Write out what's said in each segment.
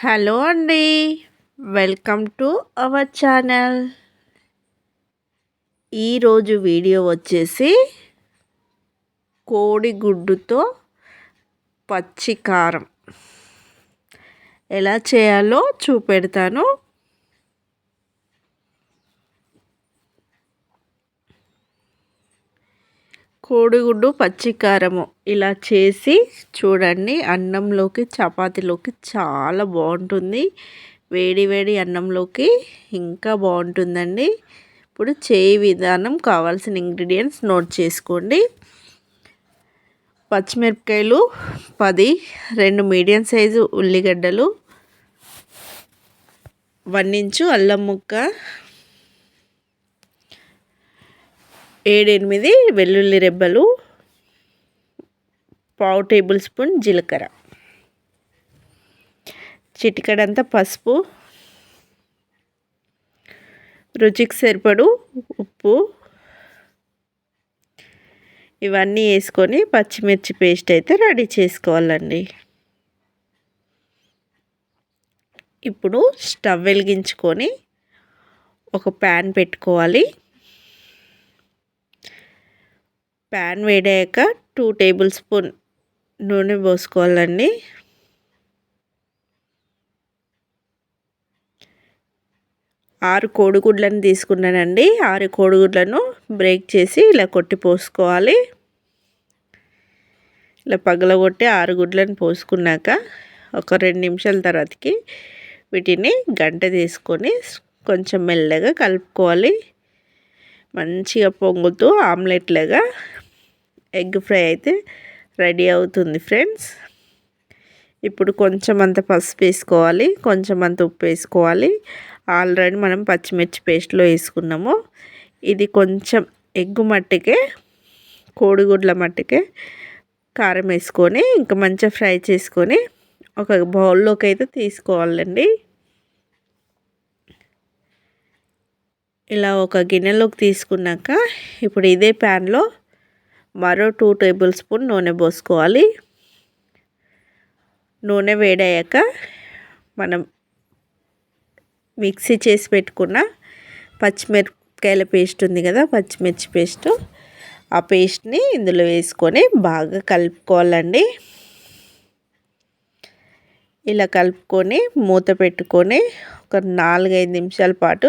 Hello అండి. Welcome to our channel. ఈరోజు video వచ్చేసి కోడిగుడ్డుతో పచ్చికారం. ఎలా చేయాలో చూపెడతాను. కోడిగుడ్డు పచ్చికారము ఇలా చేసి చూడండి అన్నంలోకి చపాతీలోకి చాలా బాగుంటుంది. వేడి వేడి అన్నంలోకి ఇంకా బాగుంటుందండి. ఇప్పుడు చేయి విధానం కావాల్సిన ఇంగ్రీడియంట్స్ నోట్ చేసుకోండి. పచ్చిమిరపకాయలు పది రెండు మీడియం సైజు ఉల్లిగడ్డలు వన్ ఇంచు అల్లం ముక్క ఏడెనిమిది వెల్లుల్లి రెబ్బలు పావు టేబుల్ స్పూన్ జీలకర్ర. చిటికడంతా పసుపు రుచికి సరిపడు ఉప్పు. ఇవన్నీ వేసుకొని పచ్చిమిర్చి పేస్ట్ అయితే రెడీ చేసుకోవాలండి. ఇప్పుడు స్టవ్ వెలిగించుకొని ఒక ప్యాన్ పెట్టుకోవాలి. ప్యాన్ వేడాక టూ టేబుల్ స్పూన్ నూనె పోసుకోవాలండి. ఆరు కోడిగుడ్లను తీసుకున్నానండి. ఆరు కోడిగుడ్లను బ్రేక్ చేసి ఇలా కొట్టి పోసుకోవాలి. ఇలా పగలగొట్టి ఆరు గుడ్లను పోసుకున్నాక ఒక రెండు నిమిషాల తర్వాతకి వీటిని గంట తీసుకొని కొంచెం మెల్లగా కలుపుకోవాలి. మంచిగా పొంగుతూ ఆమ్లెట్ లాగా ఎగ్ ఫ్రై అయితే రెడీ అవుతుంది ఫ్రెండ్స్. ఇప్పుడు కొంచెం అంత పసుపు వేసుకోవాలి కొంచెం అంత ఉప్పు వేసుకోవాలి. ఆల్రెడీ మనం పచ్చిమిర్చి పేస్ట్లో వేసుకున్నాము. ఇది కొంచెం ఎగ్గు మట్టికే కోడిగుడ్ల మట్టికే కారం వేసుకొని ఇంకా మంచిగా ఫ్రై చేసుకొని ఒక బౌల్లోకి అయితే తీసుకోవాలండి. ఇలా ఒక గిన్నెలోకి తీసుకున్నాక ఇప్పుడు ఇదే ప్యాన్లో మరో టూ టేబుల్ స్పూన్ నూనె పోసుకోవాలి. నూనె వేడయ్యాక మనం మిక్సీ చేసి పెట్టుకున్న పచ్చిమిరపకాయల పేస్ట్ ఉంది కదా పచ్చిమిర్చి పేస్ట్. ఆ పేస్ట్ని ఇందులో వేసుకొని బాగా కలుపుకోవాలండి. ఇలా కలుపుకొని మూత పెట్టుకొని ఒక నాలుగైదు నిమిషాల పాటు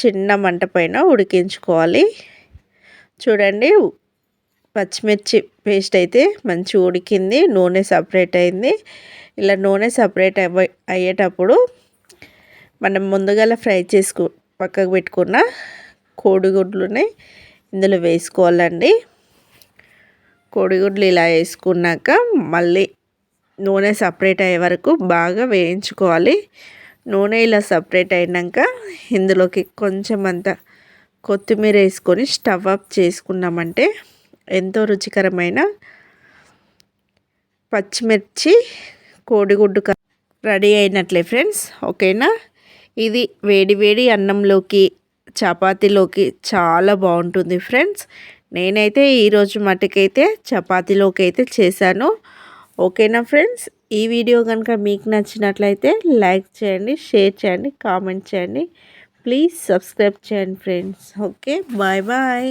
చిన్న మంట పైన ఉడికించుకోవాలి. చూడండి పచ్చిమిర్చి పేస్ట్ అయితే మంచి ఉడికింది నూనె సపరేట్ అయింది. ఇలా నూనె సపరేట్ అయ్యేటప్పుడు మనం ముందుగా ఫ్రై చేసుకు పక్కకు పెట్టుకున్న కోడిగుడ్లని ఇందులో వేసుకోవాలండి. కోడిగుడ్లు ఇలా వేసుకున్నాక మళ్ళీ నూనె సపరేట్ అయ్యే వరకు బాగా వేయించుకోవాలి. నూనె ఇలా సపరేట్ అయినాక ఇందులోకి కొంచెం అంత కొత్తిమీర వేసుకొని స్టవ్ అప్ చేసుకున్నామంటే ఎంతో రుచికరమైన పచ్చిమిర్చి కోడిగుడ్డు రెడీ అయినట్లే ఫ్రెండ్స్ ఓకేనా? ఇది వేడి వేడి అన్నంలోకి చపాతీలోకి చాలా బాగుంటుంది ఫ్రెండ్స్. నేనైతే ఈరోజు మటుకైతే చపాతీలోకి అయితే చేశాను. ఓకేనా ఫ్రెండ్స్? ఈ వీడియో కనుక మీకు నచ్చినట్లయితే లైక్ చేయండి షేర్ చేయండి కామెంట్ చేయండి. ప్లీజ్ సబ్స్క్రైబ్ చేయండి ఫ్రెండ్స్. Okay bye bye.